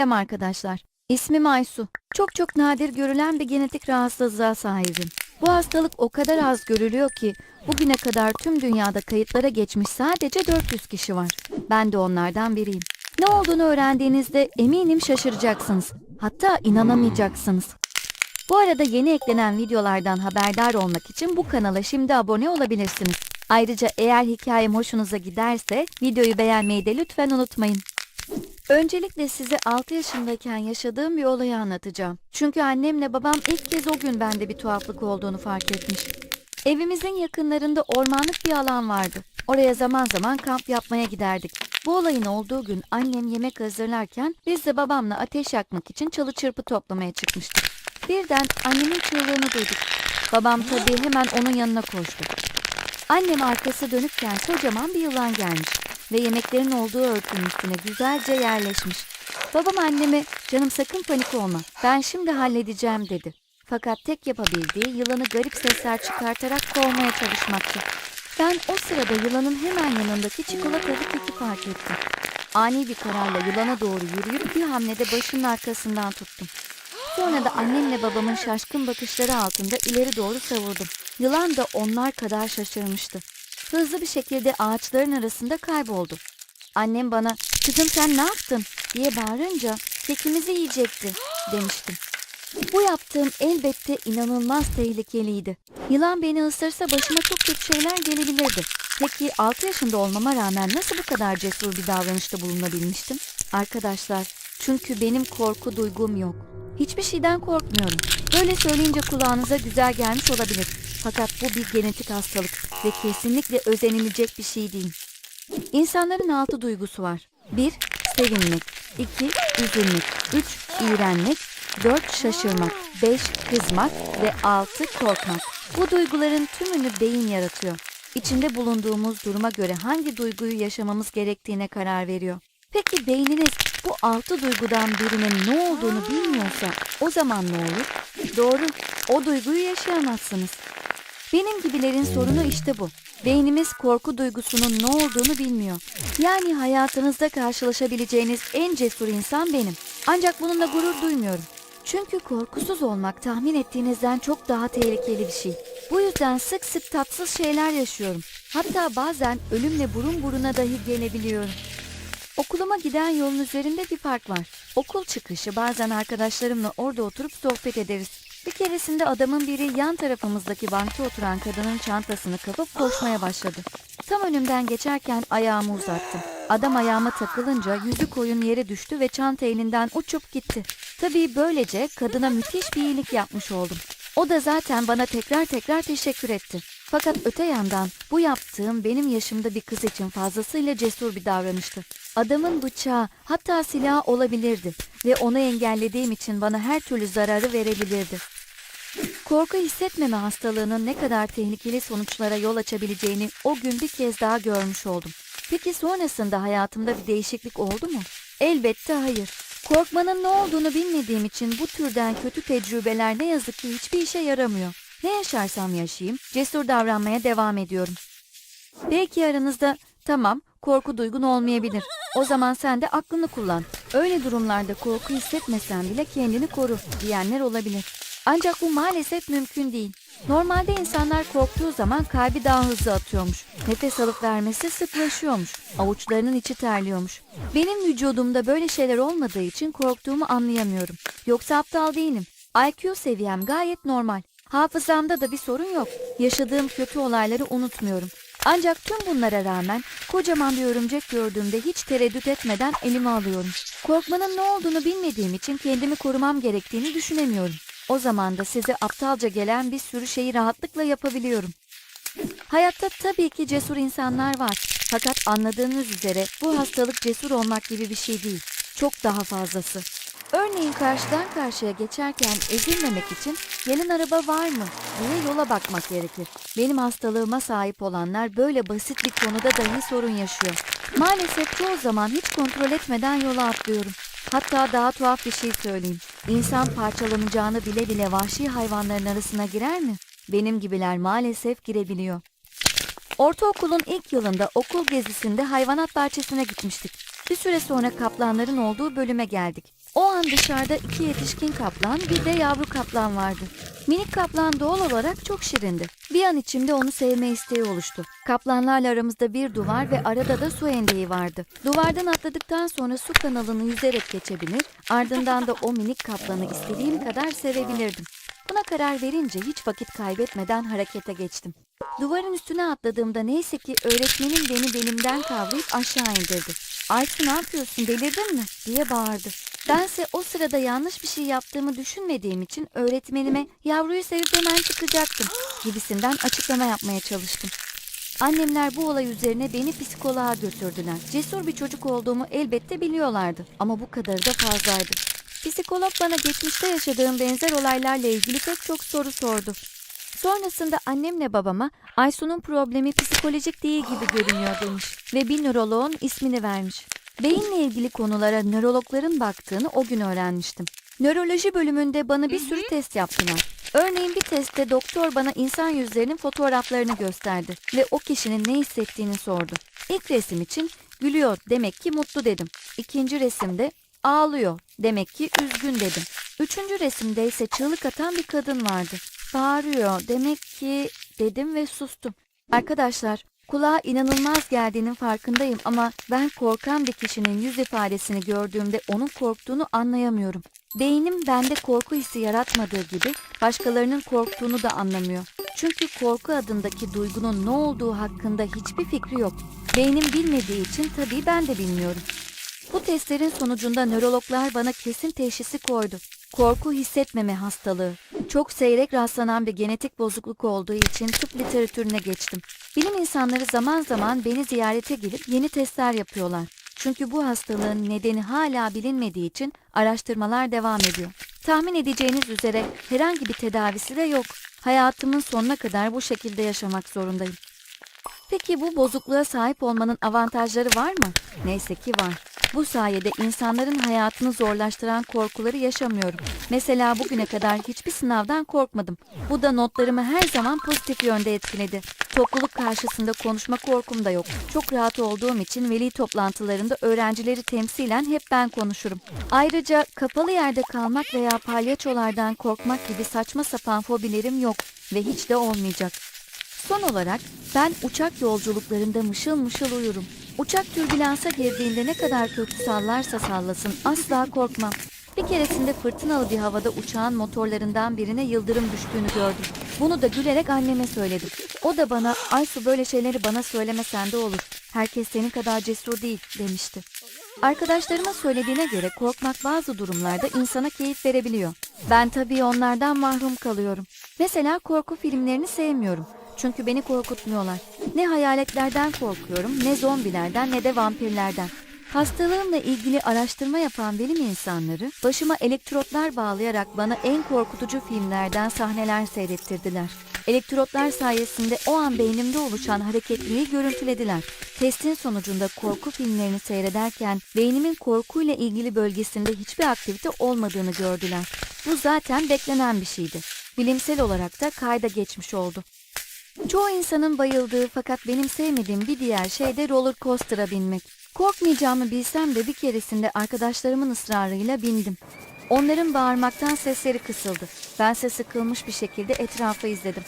Selam arkadaşlar. İsmim Aysu. Çok çok nadir görülen bir genetik rahatsızlığa sahibim. Bu hastalık o kadar az görülüyor ki bugüne kadar tüm dünyada kayıtlara geçmiş sadece 400 kişi var. Ben de onlardan biriyim. Ne olduğunu öğrendiğinizde eminim şaşıracaksınız. Hatta inanamayacaksınız. Bu arada yeni eklenen videolardan haberdar olmak için bu kanala şimdi abone olabilirsiniz. Ayrıca eğer hikayem hoşunuza giderse videoyu beğenmeyi de lütfen unutmayın. Öncelikle size 6 yaşındayken yaşadığım bir olayı anlatacağım. Çünkü annemle babam ilk kez o gün bende bir tuhaflık olduğunu fark etmiş. Evimizin yakınlarında ormanlık bir alan vardı. Oraya zaman zaman kamp yapmaya giderdik. Bu olayın olduğu gün annem yemek hazırlarken biz de babamla ateş yakmak için çalı çırpı toplamaya çıkmıştık. Birden annemin çığlığını duyduk. Babam tabii hemen onun yanına koştu. Annem arkası dönükken kocaman bir yılan gelmiş ve yemeklerin olduğu örtünün üstüne güzelce yerleşmiş. Babam anneme canım sakın panik olma ben şimdi halledeceğim dedi. Fakat tek yapabildiği yılanı garip sesler çıkartarak kovmaya çalışmaktı. Ben o sırada yılanın hemen yanındaki çikolatalı keki fark ettim. Ani bir kararla yılana doğru yürüyüp bir hamlede başının arkasından tuttum. Sonra da annemle babamın şaşkın bakışları altında ileri doğru savurdum. Yılan da onlar kadar şaşırmıştı. Hızlı bir şekilde ağaçların arasında kayboldu. Annem bana kızım sen ne yaptın diye bağırınca kekimizi yiyecekti demiştim. Bu yaptığım elbette inanılmaz tehlikeliydi. Yılan beni ısırsa başıma çok kötü şeyler gelebilirdi. Peki 6 yaşında olmama rağmen nasıl bu kadar cesur bir davranışta bulunabilmiştim? Arkadaşlar, çünkü benim korku duygum yok. Hiçbir şeyden korkmuyorum. Böyle söyleyince kulağınıza güzel gelmiş olabilir. Fakat bu bir genetik hastalık ve kesinlikle özenilecek bir şey değil. İnsanların altı duygusu var. 1. Sevinmek 2. Üzülmek 3. İğrenmek 4. Şaşırmak 5. Kızmak ve 6. Korkmak. Bu duyguların tümünü beyin yaratıyor. İçinde bulunduğumuz duruma göre hangi duyguyu yaşamamız gerektiğine karar veriyor. Peki beyniniz bu altı duygudan birinin ne olduğunu bilmiyorsa o zaman ne olur? Doğru, o duyguyu yaşayamazsınız. Benim gibilerin sorunu işte bu. Beynimiz korku duygusunun ne olduğunu bilmiyor. Yani hayatınızda karşılaşabileceğiniz en cesur insan benim. Ancak bununla gurur duymuyorum. Çünkü korkusuz olmak tahmin ettiğinizden çok daha tehlikeli bir şey. Bu yüzden sık sık tatsız şeyler yaşıyorum. Hatta bazen ölümle burun buruna dahi gelebiliyorum. Okuluma giden yolun üzerinde bir park var. Okul çıkışı bazen arkadaşlarımla orada oturup sohbet ederiz. Bir keresinde adamın biri yan tarafımızdaki bankta oturan kadının çantasını kapıp koşmaya başladı. Tam önümden geçerken ayağımı uzattım. Adam ayağıma takılınca yüzü koyun yere düştü ve çanta elinden uçup gitti. Tabii böylece kadına müthiş bir iyilik yapmış oldum. O da zaten bana tekrar tekrar teşekkür etti. Fakat öte yandan bu yaptığım benim yaşımda bir kız için fazlasıyla cesur bir davranıştı. Adamın bıçağı hatta silahı olabilirdi ve onu engellediğim için bana her türlü zararı verebilirdi. Korku hissetmeme hastalığının ne kadar tehlikeli sonuçlara yol açabileceğini o gün bir kez daha görmüş oldum. Peki sonrasında hayatımda bir değişiklik oldu mu? Elbette hayır. Korkmanın ne olduğunu bilmediğim için bu türden kötü tecrübeler ne yazık ki hiçbir işe yaramıyor. Ne yaşarsam yaşayayım, cesur davranmaya devam ediyorum. Belki aranızda tamam korku duygun olmayabilir. O zaman sen de aklını kullan. Öyle durumlarda korku hissetmesen bile kendini koru diyenler olabilir. Ancak bu maalesef mümkün değil. Normalde insanlar korktuğu zaman kalbi daha hızlı atıyormuş. Nefes alıp vermesi sıklaşıyormuş. Avuçlarının içi terliyormuş. Benim vücudumda böyle şeyler olmadığı için korktuğumu anlayamıyorum. Yoksa aptal değilim. IQ seviyem gayet normal. Hafızamda da bir sorun yok. Yaşadığım kötü olayları unutmuyorum. Ancak tüm bunlara rağmen kocaman bir örümcek gördüğümde hiç tereddüt etmeden elime alıyorum. Korkmanın ne olduğunu bilmediğim için kendimi korumam gerektiğini düşünemiyorum. O zaman da size aptalca gelen bir sürü şeyi rahatlıkla yapabiliyorum. Hayatta tabii ki cesur insanlar var. Fakat anladığınız üzere bu hastalık cesur olmak gibi bir şey değil. Çok daha fazlası. Örneğin karşıdan karşıya geçerken ezilmemek için gelin araba var mı diye yola bakmak gerekir. Benim hastalığıma sahip olanlar böyle basit bir konuda dahi sorun yaşıyor. Maalesef çoğu zaman hiç kontrol etmeden yola atlıyorum. Hatta daha tuhaf bir şey söyleyeyim. İnsan parçalanacağını bile bile vahşi hayvanların arasına girer mi? Benim gibiler maalesef girebiliyor. Ortaokulun ilk yılında okul gezisinde hayvanat bahçesine gitmiştik. Bir süre sonra kaplanların olduğu bölüme geldik. O an dışarıda iki yetişkin kaplan bir de yavru kaplan vardı. Minik kaplan doğal olarak çok şirindi. Bir an içimde onu sevme isteği oluştu. Kaplanlarla aramızda bir duvar ve arada da su endeği vardı. Duvardan atladıktan sonra su kanalını yüzerek geçebilir, ardından da o minik kaplanı istediğim kadar sevebilirdim. Buna karar verince hiç vakit kaybetmeden harekete geçtim. Duvarın üstüne atladığımda neyse ki öğretmenim beni belimden kavrayıp aşağı indirdi. Aysu ne yapıyorsun delirdin mi diye bağırdı. Bense o sırada yanlış bir şey yaptığımı düşünmediğim için öğretmenime yavruyu sevip hemen çıkacaktım gibisinden açıklama yapmaya çalıştım. Annemler bu olay üzerine beni psikoloğa götürdüler. Cesur bir çocuk olduğumu elbette biliyorlardı ama bu kadarı da fazlaydı. Psikolog bana geçmişte yaşadığım benzer olaylarla ilgili pek çok soru sordu. Sonrasında annemle babama Aysu'nun problemi psikolojik değil gibi görünüyor demiş ve bir nöroloğun ismini vermiş. Beyinle ilgili konulara nörologların baktığını o gün öğrenmiştim. Nöroloji bölümünde bana bir sürü test yaptılar. Örneğin bir testte doktor bana insan yüzlerinin fotoğraflarını gösterdi ve o kişinin ne hissettiğini sordu. İlk resim için gülüyor demek ki mutlu dedim. İkinci resimde ağlıyor demek ki üzgün dedim. Üçüncü resimde ise çığlık atan bir kadın vardı. Bağırıyor demek ki dedim ve sustum. Arkadaşlar kulağa inanılmaz geldiğinin farkındayım ama ben korkan bir kişinin yüz ifadesini gördüğümde onun korktuğunu anlayamıyorum. Beynim bende korku hissi yaratmadığı gibi başkalarının korktuğunu da anlamıyor. Çünkü korku adındaki duygunun ne olduğu hakkında hiçbir fikri yok. Beynim bilmediği için tabii ben de bilmiyorum. Bu testlerin sonucunda nörologlar bana kesin teşhisi koydu. Korku hissetmeme hastalığı. Çok seyrek rastlanan bir genetik bozukluk olduğu için tıp literatürüne geçtim. Bilim insanları zaman zaman beni ziyarete gelip yeni testler yapıyorlar. Çünkü bu hastalığın nedeni hala bilinmediği için araştırmalar devam ediyor. Tahmin edeceğiniz üzere herhangi bir tedavisi de yok. Hayatımın sonuna kadar bu şekilde yaşamak zorundayım. Peki bu bozukluğa sahip olmanın avantajları var mı? Neyse ki var. Bu sayede insanların hayatını zorlaştıran korkuları yaşamıyorum. Mesela bugüne kadar hiçbir sınavdan korkmadım. Bu da notlarımı her zaman pozitif yönde etkiledi. Topluluk karşısında konuşma korkum da yok. Çok rahat olduğum için veli toplantılarında öğrencileri temsilen hep ben konuşurum. Ayrıca kapalı yerde kalmak veya palyaçolardan korkmak gibi saçma sapan fobilerim yok ve hiç de olmayacak. Son olarak ben uçak yolculuklarında mışıl mışıl uyurum. Uçak türbülansa girdiğinde ne kadar kötü sallarsa sallasın asla korkmam. Bir keresinde fırtınalı bir havada uçağın motorlarından birine yıldırım düştüğünü gördüm. Bunu da gülerek anneme söyledim. O da bana Aysu böyle şeyleri bana söylemesen de olur. Herkes senin kadar cesur değil demişti. Arkadaşlarıma söylediğine göre korkmak bazı durumlarda insana keyif verebiliyor. Ben tabii onlardan mahrum kalıyorum. Mesela korku filmlerini sevmiyorum. Çünkü beni korkutmuyorlar. Ne hayaletlerden korkuyorum, ne zombilerden ne de vampirlerden. Hastalığımla ilgili araştırma yapan bilim insanları başıma elektrotlar bağlayarak bana en korkutucu filmlerden sahneler seyrettirdiler. Elektrotlar sayesinde o an beynimde oluşan hareketliliği görüntülediler. Testin sonucunda korku filmlerini seyrederken beynimin korkuyla ilgili bölgesinde hiçbir aktivite olmadığını gördüler. Bu zaten beklenen bir şeydi. Bilimsel olarak da kayda geçmiş oldu. Çoğu insanın bayıldığı fakat benim sevmediğim bir diğer şey de roller coaster'a binmek. Korkmayacağımı bilsem de bir keresinde arkadaşlarımın ısrarıyla bindim. Onların bağırmaktan sesleri kısıldı. Bense sıkılmış bir şekilde etrafı izledim.